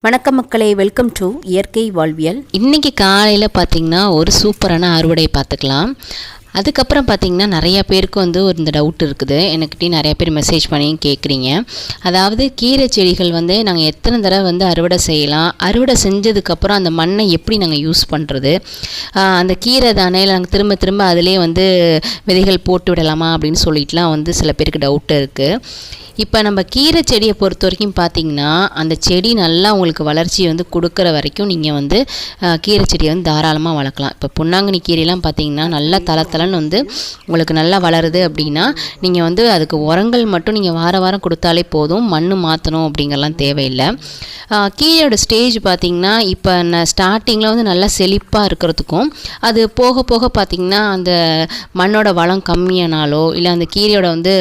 வணக்கம் மக்களே welcome to இயற்கை வாழ்வியல். இன்றைக்கி காலையில் பார்த்திங்கன்னா ஒரு சூப்பரான அறுவடை பார்த்துக்கலாம். அதுக்கப்புறம் பார்த்திங்கன்னா நிறையா பேருக்கு வந்து ஒரு இந்த டவுட் இருக்குது. எனக்கிட்டே நிறைய பேர் மெசேஜ் பண்ணி கேட்குறீங்க அதாவது கீரை செடிகள் வந்து நாங்கள் எத்தனை தடவை வந்து அறுவடை செய்யலாம். அறுவடை செஞ்சதுக்கப்புறம் அந்த மண்ணை எப்படி நாங்கள் யூஸ் பண்ணுறது அந்த கீரை தானே இல்லை நாங்கள் திரும்ப திரும்ப அதிலே வந்து விதைகள் போட்டு விடலாமா அப்படின்னு சொல்லிட்டுலாம் வந்து சில பேருக்கு டவுட் இருக்குது இப்போ நம்ம கீரை செடியை பொறுத்த வரைக்கும் பார்த்தீங்கன்னா அந்த செடி நல்லா உங்களுக்கு வளர்ச்சி வந்து கொடுக்குற வரைக்கும் நீங்கள் வந்து கீரை செடியை வந்து தாராளமாக வளர்க்கலாம். இப்போ பொன்னாங்கண்ணி கீரையெல்லாம் பார்த்தீங்கன்னா நல்லா தள தளன்னு வந்து உங்களுக்கு நல்லா வளருது அப்படின்னா நீங்கள் வந்து அதுக்கு உரங்கள் மட்டும் நீங்கள் வார வாரம் கொடுத்தாலே போதும். மண் மாற்றணும் அப்படிங்கறலாம் தேவையில்லை. கீழோட கீரையோட ஸ்டேஜ் பார்த்தீங்கன்னா இப்போ நான் ஸ்டார்டிங்கில் வந்து நல்லா செழிப்பாக இருக்கிறதுக்கும் அது போக போக பார்த்தீங்கன்னா அந்த மண்ணோட வளம் கம்மியானாலோ இல்லை அந்த கீரையோட வந்து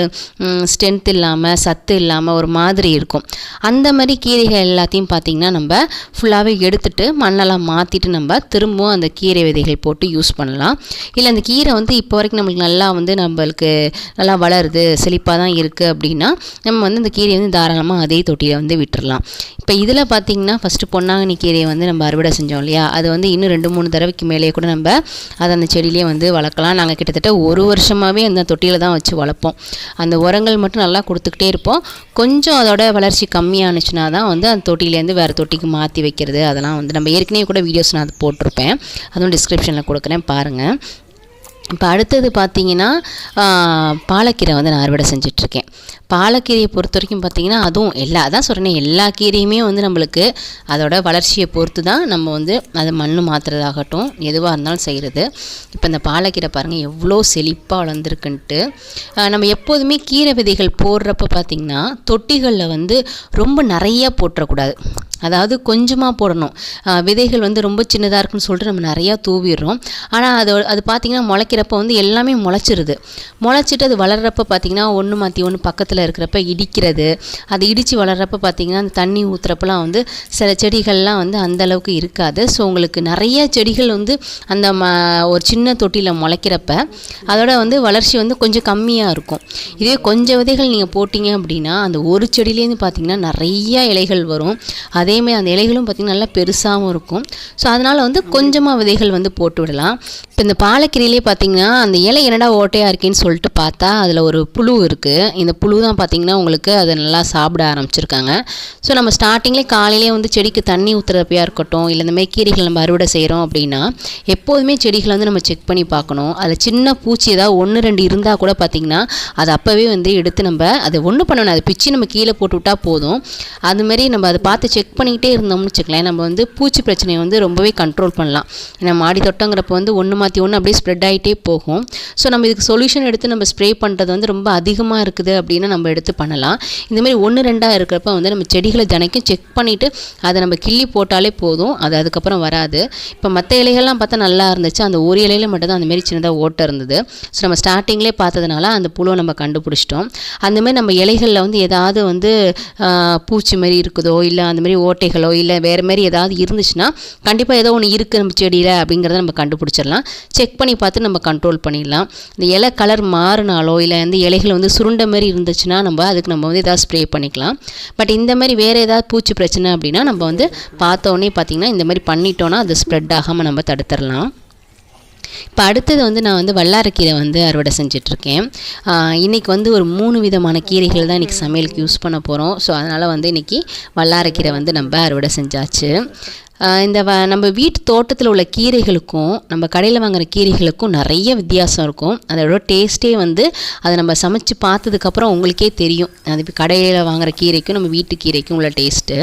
ஸ்ட்ரென்த் இல்லாமல் சத்து இல்லாமல் ஒரு மாதிரி இருக்கும். அந்த மாதிரி கீரைகள் எல்லாத்தையும் பார்த்திங்கன்னா நம்ம ஃபுல்லாகவே எடுத்துட்டு மண்ணெல்லாம் மாற்றிட்டு நம்ம திரும்பவும் அந்த கீரை விதைகள் போட்டு யூஸ் பண்ணலாம். இல்லை அந்த கீரை வந்து இப்போ வரைக்கும் நம்மளுக்கு நல்லா வந்து நம்மளுக்கு நல்லா வளருது செழிப்பாக தான் இருக்குது அப்படின்னா நம்ம வந்து இந்த கீரையை வந்து தாராளமாக அதே தொட்டியில் வந்து விட்டுடலாம் இப்போ இதில் பார்த்தீங்கன்னா ஃபஸ்ட்டு பொன்னாங்கண்ணி கீரையை வந்து நம்ம அறுவடை செஞ்சோம் இல்லையா? அது வந்து இன்னும் ரெண்டு மூணு தடவைக்கு மேலேயே கூட நம்ம அதை அந்த செடியிலே வந்து வளர்க்கலாம். நாங்கள் கிட்டத்தட்ட ஒரு வருஷமாகவே அந்த தொட்டியில் தான் வச்சு வளர்ப்போம். அந்த உரங்கள் மட்டும் நல்லா கொடுத்துக்கிட்டே இருப்போம். கொஞ்சம் அதோட வளர்ச்சி கம்மியானுச்சுன்னா தான் வந்து அந்த தொட்டியிலேருந்து வேறு தொட்டிக்கு மாற்றி வைக்கிறது. அதெல்லாம் வந்து நம்ம ஏற்கனவே கூட வீடியோஸ் நான் அது போட்டிருப்பேன். அதுவும் டிஸ்கிரிப்ஷனில் கொடுக்குறேன். பாருங்கள் இப்போ அடுத்தது பார்த்தீங்கன்னா பாலக்கீரை வந்து நான் அறுவடை செஞ்சிட்ருக்கேன். பாலக்கீரையை பொறுத்த வரைக்கும் பார்த்தீங்கன்னா அதுவும் எல்லா அதான் சொல்கிறேன் எல்லா கீரையுமே வந்து நம்மளுக்கு அதோட வளர்ச்சியை பொறுத்து தான் நம்ம வந்து அது மண் மாற்றுறதாகட்டும் எதுவாக இருந்தாலும் செய்கிறது இப்போ இந்த பாலக்கீரை பாருங்கள் எவ்வளோ செழிப்பாக வளர்ந்துருக்குன்ட்டு. நம்ம எப்போதுமே கீரை விதைகள் போடுறப்ப பார்த்திங்கன்னா தொட்டிகளில் வந்து ரொம்ப நிறைய போட்டுறக்கூடாது. அதாவது கொஞ்சமாக போடணும். விதைகள் வந்து ரொம்ப சின்னதாக இருக்குன்னு சொல்லிட்டு நம்ம நிறையா தூவிடுறோம். ஆனால் அது அது பார்த்திங்கன்னா முளைக்கிறப்ப வந்து எல்லாமே முளைச்சிருது. முளைச்சிட்டு அது வளர்கிறப்ப பார்த்திங்கன்னா ஒன்று மாற்றி ஒன்று பக்கத்தில் இருக்கிறப்ப இடிக்கிறது. அது இடித்து வளர்கிறப்ப பார்த்திங்கன்னா அந்த தண்ணி ஊற்றுறப்பலாம் வந்து சில செடிகள்லாம் வந்து அந்தளவுக்கு இருக்காது. ஸோ உங்களுக்கு நிறைய செடிகள் வந்து அந்த ம ஒரு சின்ன தொட்டியில் முளைக்கிறப்ப அதோட வந்து வளர்ச்சி வந்து கொஞ்சம் கம்மியாக இருக்கும். இதே கொஞ்சம் விதைகள் நீங்கள் போட்டிங்க அப்படின்னா அந்த ஒரு செடியிலேருந்து பார்த்திங்கன்னா நிறையா இலைகள் வரும். அது அதேமாதிரி அந்த இலைகளும் பார்த்திங்கன்னா நல்லா பெருசாகவும் இருக்கும். ஸோ அதனால் வந்து கொஞ்சமாக விதைகள் வந்து போட்டு விடலாம். இப்போ இந்த பாலக்கீரையிலே பார்த்திங்கன்னா அந்த இலை என்னடா ஓட்டையாக இருக்கேன்னு சொல்லிட்டு பார்த்தா அதில் ஒரு புழு இருக்குது இந்த புழு தான் பார்த்திங்கன்னா உங்களுக்கு அதை நல்லா சாப்பிட ஆரம்பிச்சிருக்காங்க. ஸோ நம்ம ஸ்டார்டிங்லேயே காலையிலே வந்து செடிக்கு தண்ணி ஊற்றுறப்பையாக இருக்கட்டும் இல்லை இந்தமாதிரி கீரைகள் நம்ம அறுவடை செய்கிறோம் அப்படின்னா எப்போதுமே செடிகளை வந்து நம்ம செக் பண்ணி பார்க்கணும். அதில் சின்ன பூச்சி ஏதாவது ஒன்று ரெண்டு இருந்தால் கூட பார்த்திங்கன்னா அதை அப்போவே வந்து எடுத்து நம்ம அதை ஒன்றும் பண்ணணும் அதை பிச்சு நம்ம கீழே போட்டு விட்டால் போதும். அதுமாரி நம்ம அதை பார்த்து செக் பண்ணிக்கிட்டே இருந்தோம்னு வச்சுக்கலாம் நம்ம வந்து பூச்சி பிரச்சனையை வந்து ரொம்பவே கண்ட்ரோல் பண்ணலாம். ஏன்னா மாடி தோட்டங்கிறப்ப வந்து ஒன்று மாற்றி ஒன்று அப்படியே ஸ்ப்ரெட் ஆகிட்டே போகும். ஸோ நம்ம இதுக்கு சொல்யூஷன் எடுத்து நம்ம ஸ்ப்ரே பண்ணுறது வந்து ரொம்ப அதிகமாக இருக்குது அப்படின்னு நம்ம எடுத்து பண்ணலாம். இந்தமாரி ஒன்று ரெண்டாக இருக்கிறப்ப வந்து நம்ம செடிகளை தினைக்கும் செக் பண்ணிவிட்டு அதை நம்ம கிள்ளி போட்டாலே போதும். அது அதுக்கப்புறம் வராது. இப்போ மற்ற இலைகள்லாம் பார்த்தா நல்லா இருந்துச்சு. அந்த ஒரு இலையில மட்டும்தான் அந்தமாரி சின்னதாக ஓட்டை இருந்தது. ஸோ நம்ம ஸ்டார்டிங்லேயே பார்த்ததுனால அந்த புழுவை நம்ம கண்டுபிடிச்சிட்டோம். அந்தமாரி நம்ம இலைகளில் வந்து ஏதாவது வந்து பூச்சி மாதிரி இருக்குதோ இல்லை அந்தமாதிரி ஓட்டைகளோ இல்லை வேறு மாதிரி ஏதாவது இருந்துச்சுன்னா கண்டிப்பாக ஏதோ ஒன்று இருக்குது நம்ம செடியில் அப்படிங்கிறத நம்ம கண்டுபிடிச்சிடலாம். செக் பண்ணி பார்த்து நம்ம கண்ட்ரோல் பண்ணிடலாம். இந்த இலை கலர் மாறினாலோ இல்லை வந்து இலைகள் வந்து சுருண்ட மாதிரி இருந்துச்சுன்னா நம்ம அதுக்கு நம்ம வந்து ஏதாவது ஸ்ப்ரே பண்ணிக்கலாம். பட் இந்த மாதிரி வேறு ஏதாவது பூச்சி பிரச்சனை அப்படின்னா நம்ம வந்து பார்த்தோன்னே பார்த்திங்கன்னா இந்த மாதிரி பண்ணிட்டோன்னா அது ஸ்ப்ரெட் ஆகாமல் நம்ம தடுத்துடலாம். இப்போ அடுத்தது வந்து நான் வந்து வல்லாரக்கீரை வந்து அறுவடை செஞ்சிட்ருக்கேன். இன்றைக்கி வந்து ஒரு மூணு விதமான கீரைகள் தான் இன்றைக்கி சமையலுக்கு யூஸ் பண்ண போகிறோம் ஸோ அதனால் வந்து இன்றைக்கி வல்லாரக்கீரை வந்து நம்ம அறுவடை செஞ்சாச்சு. இந்த வ நம்ம வீட்டு தோட்டத்தில் உள்ள கீரைகளுக்கும் நம்ம கடையில் வாங்குற கீரைகளுக்கும் நிறைய வித்தியாசம் இருக்கும். அதோட டேஸ்ட்டே வந்து அதை நம்ம சமைச்சு பார்த்ததுக்கப்புறம் உங்களுக்கே தெரியும். அது இப்போ கடையில் வாங்குற கீரைக்கும் நம்ம வீட்டு கீரைக்கும் உள்ள டேஸ்ட்டு.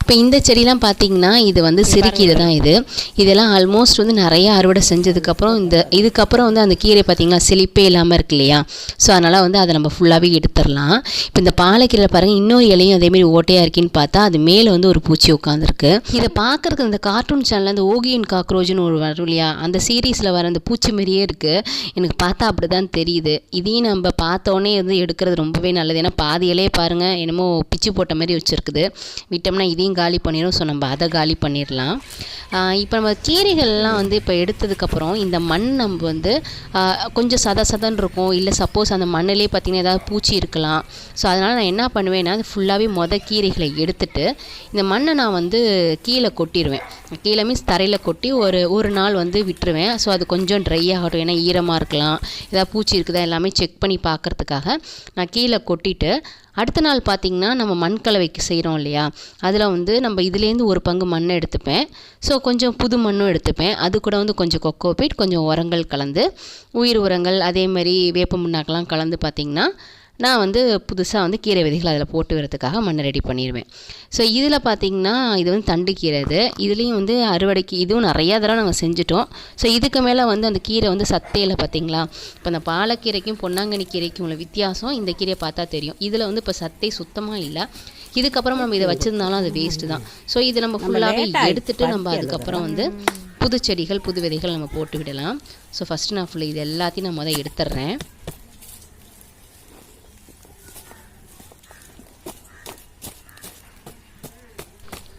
இப்போ இந்த செடிலாம் பார்த்தீங்கன்னா இது வந்து சிறுகீரை தான் இது. இதெல்லாம் ஆல்மோஸ்ட் வந்து நிறைய அறுவடை செஞ்சதுக்கப்புறம் இந்த இதுக்கப்புறம் வந்து அந்த கீரை பார்த்தீங்கன்னா செழிப்பே இல்லாமல் இருக்கு இல்லையா? ஸோ அதனால் வந்து அதை நம்ம ஃபுல்லாகவே எடுத்துடலாம். இப்போ இந்த பாலக்கீரை பாருங்கள் இன்னொரு இலையும் அதேமாரி ஓட்டையாக இருக்குன்னு பார்த்தா அது மேலே வந்து ஒரு பூச்சி உட்காந்துருக்கு இதை பார்க்குறதுக்கு இந்த கார்ட்டூன் சேனலில் அந்த ஓகியன் காக்ரோஜ்னு ஒரு வரும் இல்லையா? அந்த சீரீஸில் வர அந்த பூச்சி மாதிரியே இருக்குது எனக்கு பார்த்தா அப்படி தான் தெரியுது. இதையும் நம்ம பார்த்தோன்னே வந்து எடுக்கிறது ரொம்பவே நல்லது. ஏன்னா பாதியிலே பாருங்கள் என்னமோ பிச்சு போட்ட மாதிரி வச்சுருக்குது. விட்டோம்னா இதையும் காலி பண்ணிடும் ஸோ நம்ம அதை காலி பண்ணிடலாம் இப்போ நம்ம கீரைகள்லாம் வந்து இப்போ எடுத்ததுக்கப்புறம் இந்த மண் நம்ம வந்து கொஞ்சம் சத சதன் இருக்கும். இல்லை சப்போஸ் அந்த மண்ணிலே பார்த்திங்கன்னா ஏதாவது பூச்சி இருக்கலாம். ஸோ அதனால் நான் என்ன பண்ணுவேன்னா அது ஃபுல்லாகவே மொத கீரைகளை எடுத்துட்டு இந்த மண்ணை நான் வந்து கீழே கொட்டிடுவேன் கீழே மீன்ஸ் தரையில் கொட்டி ஒரு ஒரு நாள் வந்து விட்டுருவேன். ஸோ அது கொஞ்சம் ட்ரை ஆகட்டும். ஏன்னா ஈரமாக இருக்கலாம். ஏதாவது பூச்சி இருக்குதா எல்லாமே செக் பண்ணி பார்க்கறதுக்காக நான் கீழே கொட்டிட்டு அடுத்த நாள் பார்த்திங்கன்னா நம்ம மண் கலவைக்கு செய்கிறோம் இல்லையா? அதில் வந்து நம்ம இதுலேருந்து ஒரு பங்கு மண்ணை எடுத்துப்பேன். ஸோ கொஞ்சம் புது மண்ணும் எடுத்துப்பேன். அது கூட வந்து கொஞ்சம் கொக்கோ கொக்கோபீட் கொஞ்சம் உரங்கள் கலந்து உயிர் உரங்கள் அதே மாதிரி வேப்ப முன்னாக்கெல்லாம் கலந்து பார்த்திங்கன்னா நான் வந்து புதுசாக வந்து கீரை விதைகள் அதில் போட்டு வரதுக்காக மண்ணை ரெடி பண்ணிடுவேன் ஸோ இதில் பார்த்திங்கன்னா இது வந்து தண்டு கீரை இது. இதுலேயும் வந்து அறுவடைக்கு இதுவும் நிறையா தடவை நாங்கள் செஞ்சுட்டோம். ஸோ இதுக்கு மேலே வந்து அந்த கீரை வந்து சத்தையில் பார்த்தீங்களா இப்போ அந்த பாலக்கீரைக்கும் பொன்னாங்கண்ணி கீரைக்கும் உள்ள வித்தியாசம் இந்த கீரையை பார்த்தா தெரியும். இதில் வந்து இப்போ சத்தை சுத்தமாக இல்லை. இதுக்கப்புறம் நம்ம இதை வச்சிருந்தாலும் அது வேஸ்ட்டு தான். ஸோ இது நம்ம ஃபுல்லாகவே எடுத்துட்டு நம்ம அதுக்கப்புறம் வந்து புது செடிகள் புது விதைகள் நம்ம போட்டு விடலாம். ஸோ ஃபஸ்ட்டு நான் ஃபுல்லாக இது எல்லாத்தையும் நான் முதல் எடுத்துடுறேன்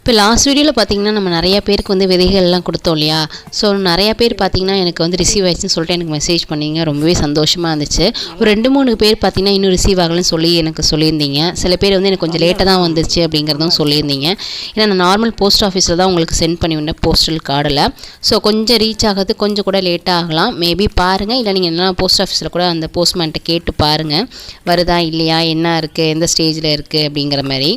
இப்போ லாஸ்ட் வீடியோவில் பார்த்தீங்கன்னா நம்ம நிறையா பேருக்கு வந்து விதைகள்லாம் கொடுத்தோம் இல்லையா? ஸோ நிறையா பேர் பார்த்தீங்கன்னா எனக்கு வந்து ரிசீவ் ஆயிடுச்சுன்னு சொல்லிட்டு எனக்கு மெசேஜ் பண்ணிங்க. ரொம்பவே சந்தோஷமாக இருந்துச்சு. ஒரு ரெண்டு மூணு பேர் பார்த்தீங்கன்னா இன்னும் ரிசீவ் ஆகலன்னு சொல்லி எனக்கு சொல்லியிருந்தீங்க. சில பேர் வந்து எனக்கு கொஞ்சம் லேட்டாக தான் வந்துச்சு அப்படிங்கிறதும் சொல்லியிருந்தீங்க. ஏன்னா நான் நார்மல் போஸ்ட் ஆஃபீஸில் தான் உங்களுக்கு சென்ட் பண்ணி விட்டேன் போஸ்டல் கார்டில் ஸோ கொஞ்சம் ரீச் ஆகிறது கொஞ்சம் கூட லேட் ஆகலாம். மேபி பாருங்கள் இல்லை நீங்கள் என்ன போஸ்ட் ஆஃபீஸில் கூட அந்த போஸ்ட்மேன்ட்ட கேட்டு பாருங்கள் வருதா இல்லையா என்ன இருக்குது எந்த ஸ்டேஜில் இருக்குது அப்படிங்கிற மாதிரி.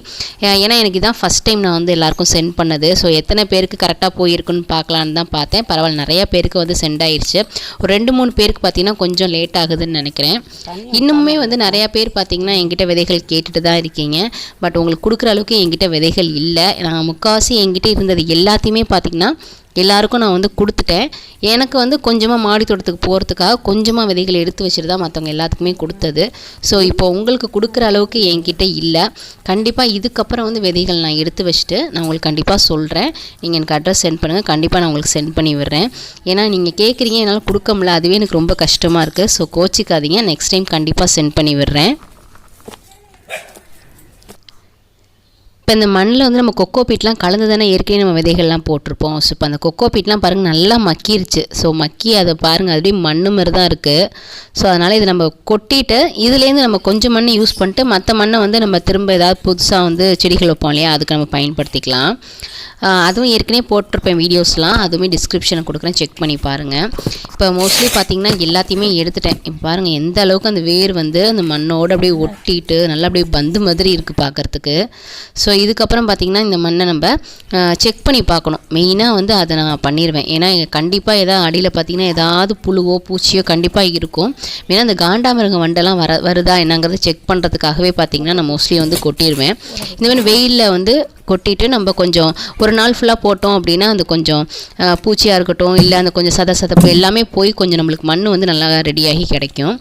ஏன்னா எனக்கு இதான் ஃபஸ்ட் டைம் நான் வந்து எல்லாருக்கும் சென்ட் பண்ணது. ஸோ எத்தனை பேருக்கு கரெக்டாக போயிருக்குன்னு பார்க்கலான்னு தான் பார்த்தேன். பரவாயில்ல நிறைய பேருக்கு வந்து சென்ட் ஆயிருச்சு. ஒரு ரெண்டு மூணு பேருக்கு பார்த்தீங்கன்னா கொஞ்சம் லேட் ஆகுதுன்னு நினைக்கிறேன். இன்னுமே வந்து நிறையா பேர் பார்த்தீங்கன்னா என்கிட்ட விதைகள் கேட்டுட்டு தான் இருக்கீங்க. பட் உங்களுக்கு கொடுக்குற அளவுக்கு என்கிட்ட விதைகள் இல்லை. நான் முக்கால்வாசி என்கிட்ட இருந்தது எல்லாத்தையுமே பார்த்தீங்கன்னா எல்லாருக்கும் நான் வந்து கொடுத்துட்டேன். எனக்கு வந்து கொஞ்சமாக மாடி தோட்டத்துக்கு போகிறதுக்காக கொஞ்சமாக விதைகள் எடுத்து வச்சுட்டு தான் மற்றவங்க எல்லாத்துக்குமே கொடுத்தது. ஸோ இப்போ உங்களுக்கு கொடுக்குற அளவுக்கு என்கிட்ட இல்லை. கண்டிப்பாக இதுக்கப்புறம் வந்து விதைகள் நான் எடுத்து வச்சுட்டு நான் உங்களுக்கு கண்டிப்பாக சொல்கிறேன் நீங்கள் எனக்கு அட்ரஸ் சென்ட் பண்ணுங்கள் கண்டிப்பாக நான் உங்களுக்கு சென்ட் பண்ணி விடுறேன். ஏன்னா நீங்கள் கேட்குறீங்க என்னால் கொடுக்க முடியல. அதுவே எனக்கு ரொம்ப கஷ்டமாக இருக்குது ஸோ கோச்சிக்காதீங்க. நெக்ஸ்ட் டைம் கண்டிப்பாக சென்ட் பண்ணி விடுறேன். இப்போ இந்த மண்ணில் வந்து நம்ம கொக்கோ பீட்லாம் கலந்து தானே ஏற்கனவே நம்ம விதைகள்லாம் போட்டிருப்போம். ஸோ இப்போ அந்த கொக்கோ பீட்லாம் பாருங்கள் நல்லா மக்கிருச்சு. ஸோ மக்கி அதை பாருங்கள் அது அப்படியே மண்ணு மாதிரி தான் இருக்குது ஸோ அதனால் இது நம்ம கொட்டிட்டு இதுலேருந்து நம்ம கொஞ்சம் மண்ணை யூஸ் பண்ணிட்டு மற்ற மண்ணை வந்து நம்ம திரும்ப ஏதாவது புதுசாக வந்து செடிகள் வைப்போம் இல்லையா? அதுக்கு நம்ம பயன்படுத்திக்கலாம். அதுவும் ஏற்கனவே போட்டிருப்பேன் வீடியோஸ்லாம் அதுவுமே டிஸ்கிரிப்ஷனை கொடுக்குறேன். செக் பண்ணி பாருங்கள் இப்போ மோஸ்ட்லி பார்த்திங்கன்னா எல்லாத்தையுமே எடுத்துட்டேன். இப்போ பாருங்கள் எந்த அளவுக்கு அந்த வேர் வந்து அந்த மண்ணோடு அப்படியே ஒட்டிட்டு நல்லா அப்படியே பந்து மாதிரி இருக்குது பார்க்குறதுக்கு. ஸோ இதுக்கப்புறம் பார்த்தீங்கன்னா இந்த மண்ணை நம்ம செக் பண்ணி பார்க்கணும். மெயினாக வந்து அதை நான் பண்ணிடுவேன் ஏன்னா கண்டிப்பாக ஏதாவது அடியில் பார்த்தீங்கன்னா ஏதாவது புழுவோ பூச்சியோ கண்டிப்பாக இருக்கும். ஏன்னா அந்த காண்டாமிருக வண்டெல்லாம் வர வருதா என்னங்கிறத செக் பண்ணுறதுக்காகவே பார்த்தீங்கன்னா நான் மோஸ்ட்லி வந்து கொட்டிடுவேன் இந்த மாதிரி வெயிலில் வந்து கொட்டிட்டு நம்ம கொஞ்சம் ஒரு நாள் ஃபுல்லாக போட்டோம் அப்படின்னா அந்த கொஞ்சம் பூச்சியாக இருக்கட்டும் இல்லை அந்த கொஞ்சம் சத சதப்பு எல்லாமே போய் கொஞ்சம் நம்மளுக்கு மண் வந்து நல்லா ரெடியாகி கிடைக்கும்.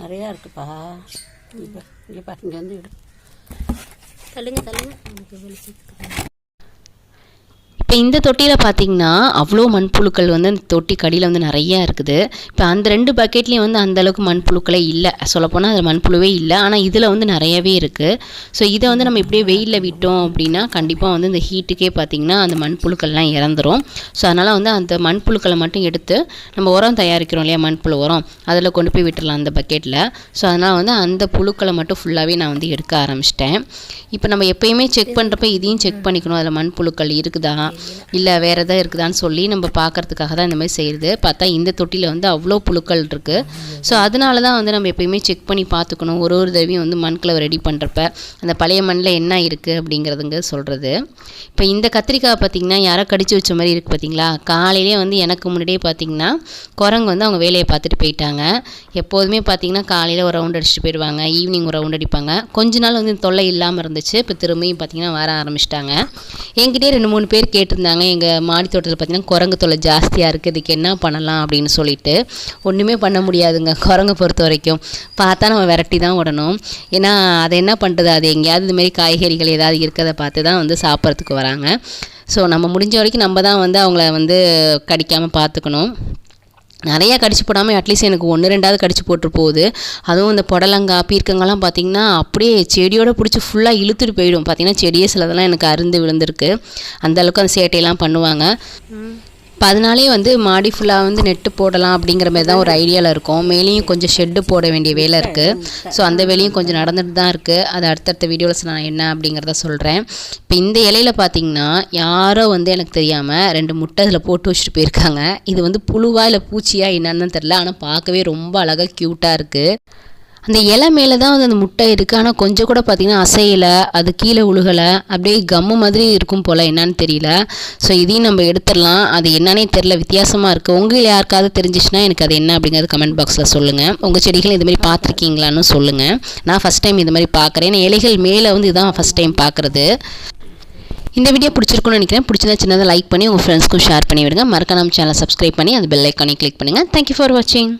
நிறையா இருக்குப்பா. இங்கே இங்கே பா இங்கே வந்து இடு. தள்ளுங்க தள்ளுங்க. இப்போ இந்த தொட்டியில் பார்த்தீங்கன்னா அவ்வளோ மண்புழுக்கள் வந்து அந்த தொட்டி கடியில் வந்து நிறையா இருக்குது. இப்போ அந்த ரெண்டு பக்கெட்லேயும் வந்து அந்தளவுக்கு மண்புழுக்களே இல்லை. சொல்லப்போனால் அது மண்புழுவே இல்லை. ஆனால் இதில் வந்து நிறையவே இருக்குது ஸோ இதை வந்து நம்ம இப்படியே வெயிலில் விட்டோம் அப்படின்னா கண்டிப்பாக வந்து இந்த ஹீட்டுக்கே பார்த்தீங்கன்னா அந்த மண்புழுக்கள்லாம் இறந்துரும். ஸோ அதனால் வந்து அந்த மண்புழுக்களை மட்டும் எடுத்து நம்ம உரம் தயாரிக்கிறோம் இல்லையா? மண்புழு உரம். அதில் கொண்டு போய் விட்டுடலாம் அந்த பக்கெட்டில் ஸோ அதனால் வந்து அந்த புழுக்களை மட்டும் ஃபுல்லாகவே நான் வந்து எடுக்க ஆரம்பிச்சிட்டேன். இப்போ நம்ம எப்பயுமே செக் பண்ணுறப்ப இதையும் செக் பண்ணிக்கணும். அதில் மண்புழுக்கள் இருக்குதா? இல்லை வேறு எதாவது இருக்குதான்னு சொல்லி நம்ம பார்க்கறதுக்காக தான் இந்த மாதிரி செய்கிறது பார்த்தா இந்த தொட்டியில் வந்து அவ்வளோ புழுக்கள் இருக்குது ஸோ அதனால தான் வந்து நம்ம எப்பயுமே செக் பண்ணி பார்த்துக்கணும் ஒரு ஒரு தடவையும் வந்து மண்களை ரெடி பண்ணுறப்ப அந்த பழைய மண்ணில் என்ன இருக்குது அப்படிங்கிறதுங்க சொல்கிறது இப்போ இந்த கத்திரிக்காய் பார்த்திங்கன்னா யாரோ கடிச்சு வச்ச மாதிரி இருக்குது பார்த்தீங்களா காலையிலே வந்து எனக்கு முன்னாடியே பார்த்தீங்கன்னா குரங்கு வந்து அவங்க வேலையை பார்த்துட்டு போயிட்டாங்க. எப்போதுமே பார்த்தீங்கன்னா காலையில் ஒரு ரவுண்ட் அடிச்சுட்டு போயிடுவாங்க ஈவினிங் ஒரு ரவுண்ட் அடிப்பாங்க. கொஞ்ச நாள் வந்து தொல்லை இல்லாமல் இருந்துச்சு. இப்போ திரும்பியும் பார்த்தீங்கன்னா வர ஆரம்பிச்சிட்டாங்க. என்கிட்டே ரெண்டு மூணு பேர் கேட்டு சொல்லிட்டு இருந்தாங்க எங்கள் மாடி தோட்டத்தில் பார்த்திங்கன்னா குரங்கு தொல்லை ஜாஸ்தியாக இருக்குது இதுக்கு என்ன பண்ணலாம் அப்படின்னு சொல்லிட்டு ஒன்றுமே பண்ண முடியாதுங்க. குரங்கை பொறுத்த வரைக்கும். பார்த்தா நம்ம விரட்டி தான் விடணும். ஏன்னா அதை என்ன பண்ணுறது அது எங்கேயாவது இதுமாரி காய்கறிகள் ஏதாவது இருக்கிறத பார்த்து தான் வந்து சாப்பிட்றதுக்கு வராங்க. ஸோ நம்ம முடிஞ்ச வரைக்கும் நம்ம தான் வந்து அவங்கள வந்து கடிக்காமல் பார்த்துக்கணும். நிறையா கடிச்சு போடாமல் அட்லீஸ்ட் எனக்கு ஒன்று ரெண்டாவது கடிச்சு போட்டு போகுது. அதுவும் இந்த புடலங்காய் பீர்க்கங்கெல்லாம் பார்த்திங்கன்னா அப்படியே செடியோட பிடிச்சி ஃபுல்லாக இழுத்துட்டு போயிடும். பார்த்திங்கன்னா செடியே சிலதெல்லாம் எனக்கு அருந்து விழுந்திருக்கு. அந்தளவுக்கு அந்த சேட்டையெல்லாம் பண்ணுவாங்க. இப்போ அதனாலே வந்து மாடி ஃபுல்லாக வந்து நெட்டு போடலாம் அப்படிங்கிற மாதிரி தான் ஒரு ஐடியாவில் இருக்கும். மேலேயும் கொஞ்சம் ஷெட்டு போட வேண்டிய வேலை இருக்குது ஸோ அந்த வேலையும் கொஞ்சம் நடந்துட்டு தான் இருக்குது அது அடுத்தடுத்த வீடியோவில் நான் என்ன அப்படிங்கிறத சொல்கிறேன் இப்போ இந்த இலையில பார்த்தீங்கன்னா யாரோ வந்து எனக்கு தெரியாமல் ரெண்டு முட்டை அதில் போட்டு வச்சுட்டு போயிருக்காங்க. இது வந்து புழுவா இல்லை பூச்சியா என்னன்னு தெரில ஆனால் பார்க்கவே ரொம்ப அழகாக க்யூட்டாக இருக்குது அந்த இலை மேலே தான் வந்து அந்த முட்டை இருக்குது ஆனால் கொஞ்சம் கூட பார்த்திங்கன்னா அசையலை. அது கீழே உழுகலை. அப்படியே கம்மு மாதிரி இருக்கும் போல் என்னன்னு தெரியல. ஸோ இதையும் நம்ம எடுத்துடலாம். அது என்னன்னே தெரில வித்தியாசமாக இருக்குது உங்கள் யாருக்காவது தெரிஞ்சிச்சுன்னா எனக்கு அது என்ன அப்படிங்கிறது கமெண்ட் பாக்ஸில் சொல்லுங்கள் உங்கள் செடிகள் இது மாதிரி பார்த்துருக்கீங்களான்னு சொல்லுங்கள் நான் ஃபஸ்ட் டைம் இது மாதிரி பார்க்குறேன். ஏன்னா இலைகள் மேலே வந்து இதான் ஃபஸ்ட் டைம் பார்க்குறது. இந்த வீடியோ பிடிச்சிருக்குன்னு நினைக்கிறேன். பிடிச்சதா சின்னதாக லைக் பண்ணி உங்கள் ஃப்ரெண்ட்ஸ்க்கும் ஷேர் பண்ணி விடுங்க. மறக்காம சேனலை சப்ஸ்கிரைப் பண்ணி அந்த பெல் ஐக்கானே கிளிக் பண்ணுங்கள் தேங்க்யூ ஃபார் வாட்சிங்